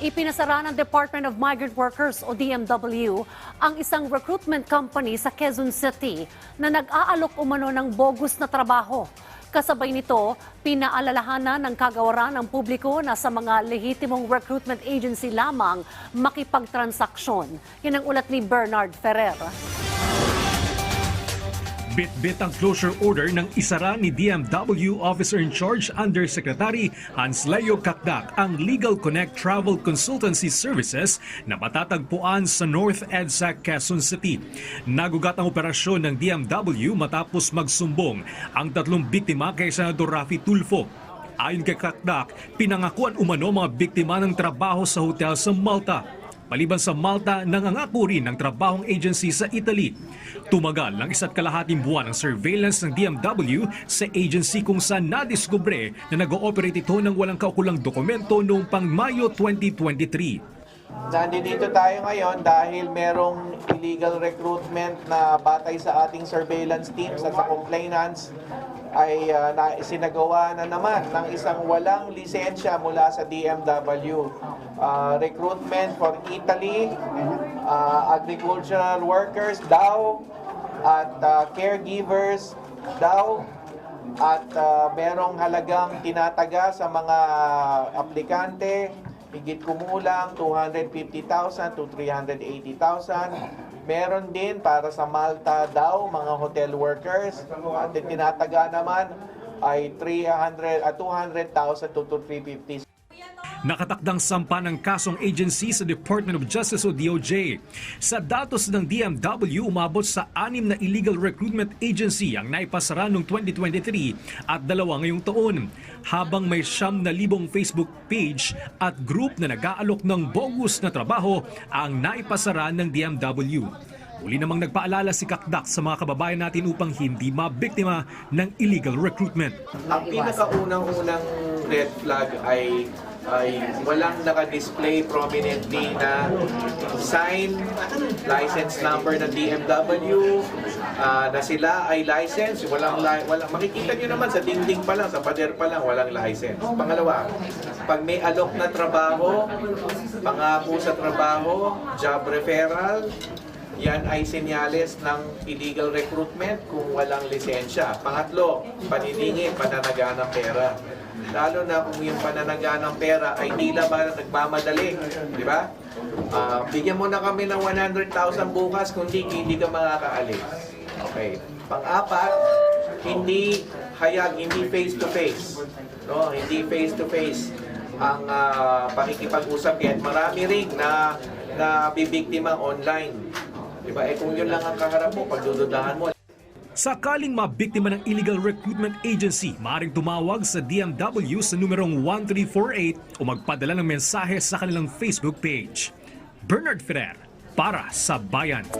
Ipinasara ng Department of Migrant Workers o DMW ang isang recruitment company sa Quezon City na nag-aalok umano ng bogus na trabaho. Kasabay nito, pinaalalahanan ng kagawaran ng publiko na sa mga lehitimong recruitment agency lamang makipagtransaksyon. Yan ang ulat ni Bernard Ferrer. Bit-bit ang closure order ng isara ni DMW Officer in Charge Undersecretary Hans Leo Kakdak ang Legal Connect Travel Consultancy Services na matatagpuan sa North EDSA, Quezon City. Nagugat ang operasyon ng DMW matapos magsumbong ang tatlong biktima kay Senador Rafi Tulfo. Ayon kay Kakdak, pinangakuan umano mga biktima ng trabaho sa hotel sa Malta. Maliban sa Malta, nangangako rin ng trabahong agency sa Italy. Tumagal ng isa't kalahating buwan ang surveillance ng DMW sa agency kung saan nadiskubre na nag-ooperate ito ng walang kaukulang dokumento noong pang Mayo 2023. Nandito tayo ngayon dahil merong illegal recruitment na batay sa ating surveillance teams at sa complainants ay uh, na, sinagawa na naman ng isang walang lisensya mula sa DMW. Uh, recruitment for Italy, uh, agricultural workers daw, at uh, caregivers daw, at uh, merong halagang tinataga sa mga aplikante higit kumulang 250,000 to 380,000. Meron din para sa Malta daw mga hotel workers at tinataga naman ay 300 at 200,000 to 350. Nakatakdang sampa ng kasong agency sa Department of Justice o DOJ. Sa datos ng DMW, umabot sa anim na illegal recruitment agency ang naipasara noong 2023 at dalawa ngayong taon. Habang may siyam na libong Facebook page at group na nag-aalok ng bogus na trabaho ang naipasara ng DMW. Uli namang nagpaalala si Kakdak sa mga kababayan natin upang hindi mabiktima ng illegal recruitment. Ang pinakaunang-unang red flag ay ay walang naka-display prominently na sign, license number ng DMW, ah, na sila ay license, walang, walang makikita nyo naman sa dingding pa lang, sa pader pa lang, walang license. Pangalawa, pag may alok na trabaho, pangako sa trabaho, job referral, yan ay senyales ng illegal recruitment kung walang lisensya. Pangatlo, paniningin, pananaga ng pera. Lalo na kung yung pananaga ng pera ay tila ba nagmamadali. Di ba? Ah, bigyan mo na kami ng 100,000 bukas kung di, hindi ka makakaalis. Okay. Pang-apat, hindi hayag, hindi face-to-face. No? Hindi face-to-face ang ah, pakikipag-usap. Kaya marami rin na, na bibiktima online. Diba? Eh kung yun lang ang kaharap mo, pagdududahan mo, Sakaling mabiktima ng illegal recruitment agency, maaaring tumawag sa DMW sa numerong 1348 o magpadala ng mensahe sa kanilang Facebook page. Bernard Ferrer, para sa Bayan.